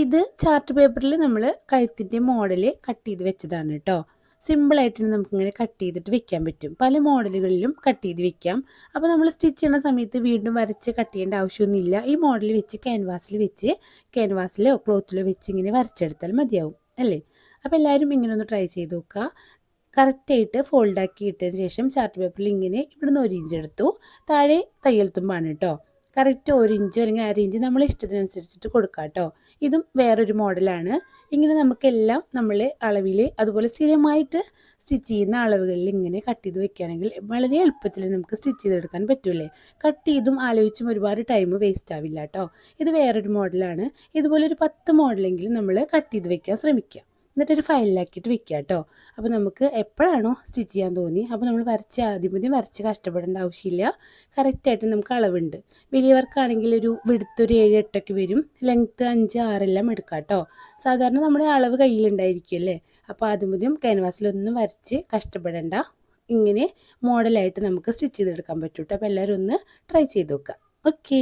ഇത് ചാർട്ട് പേപ്പറിൽ നമ്മൾ കഴുത്തിന്റെ മോഡൽ കട്ട് ചെയ്ത് വെച്ചതാണ് കേട്ടോ സിമ്പിളായിട്ട് നമുക്കിങ്ങനെ കട്ട് ചെയ്തിട്ട് വെക്കാൻ പറ്റും. പല മോഡലുകളിലും കട്ട് ചെയ്ത് വെക്കാം. അപ്പോൾ നമ്മൾ സ്റ്റിച്ച് ചെയ്യുന്ന സമയത്ത് വീണ്ടും വരച്ച് കട്ട് ചെയ്യേണ്ട ആവശ്യമൊന്നുമില്ല. ഈ മോഡൽ വെച്ച് ക്യാൻവാസിൽ വെച്ച് ക്യാൻവാസിലോ ക്ലോത്തിലോ വെച്ച് ഇങ്ങനെ വരച്ചെടുത്താൽ മതിയാവും. അല്ലേ? അപ്പോൾ എല്ലാവരും ഇങ്ങനെ ഒന്ന് ട്രൈ ചെയ്ത് നോക്കുക കറക്റ്റായിട്ട് ഫോൾഡാക്കി ഇട്ടതിന് ശേഷം ചാർട്ട് പേപ്പറിൽ ഇങ്ങനെ ഇവിടുന്ന് ഒരു ഇഞ്ച് എടുത്തു താഴെ തയ്യൽ തുമ്പാണ് കേട്ടോ കറക്റ്റ് ഒരു ഇഞ്ച് അല്ലെങ്കിൽ അര ഇഞ്ച് നമ്മൾ ഇഷ്ടത്തിനനുസരിച്ചിട്ട് കൊടുക്കാം കേട്ടോ. ഇതും വേറൊരു മോഡലാണ്. ഇങ്ങനെ നമുക്കെല്ലാം നമ്മൾ അളവിൽ അതുപോലെ സ്ഥിരമായിട്ട് സ്റ്റിച്ച് ചെയ്യുന്ന അളവുകളിൽ ഇങ്ങനെ കട്ട് ചെയ്ത് വെക്കുകയാണെങ്കിൽ വളരെ എളുപ്പത്തിൽ നമുക്ക് സ്റ്റിച്ച് ചെയ്തെടുക്കാൻ പറ്റൂലേ കട്ട് ചെയ്തും ആലോചിച്ചും ഒരുപാട് ടൈം വേസ്റ്റ് ആവില്ല കേട്ടോ. ഇത് വേറൊരു മോഡലാണ്. ഇതുപോലെ ഒരു പത്ത് മോഡലെങ്കിലും നമ്മൾ കട്ട് ചെയ്ത് വെക്കാൻ ശ്രമിക്കുക എന്നിട്ടൊരു ഫയലിലാക്കിയിട്ട് വെക്കുക കേട്ടോ അപ്പോൾ നമുക്ക് എപ്പോഴാണോ സ്റ്റിച്ച് ചെയ്യാൻ തോന്നി അപ്പോൾ നമ്മൾ വരച്ച് ആദ്യം മുതൽ വരച്ച് കഷ്ടപ്പെടേണ്ട ആവശ്യമില്ല. കറക്റ്റായിട്ട് നമുക്ക് അളവുണ്ട്. വലിയവർക്കാണെങ്കിൽ ഒരു വിടുത്തൊരു ഏഴ് എട്ടൊക്കെ വരും. ലെങ്ത്ത് അഞ്ച് ആറെല്ലാം എടുക്കാം കേട്ടോ സാധാരണ നമ്മുടെ അളവ് കയ്യിലുണ്ടായിരിക്കുമല്ലേ അപ്പോൾ ആദ്യം മുതൽ ക്യാൻവാസിലൊന്നും വരച്ച് കഷ്ടപ്പെടേണ്ട. ഇങ്ങനെ മോഡലായിട്ട് നമുക്ക് സ്റ്റിച്ച് ചെയ്തെടുക്കാൻ പറ്റൂട്ടോ. അപ്പോൾ എല്ലാവരും ഒന്ന് ട്രൈ ചെയ്ത് നോക്കുക. ഓക്കേ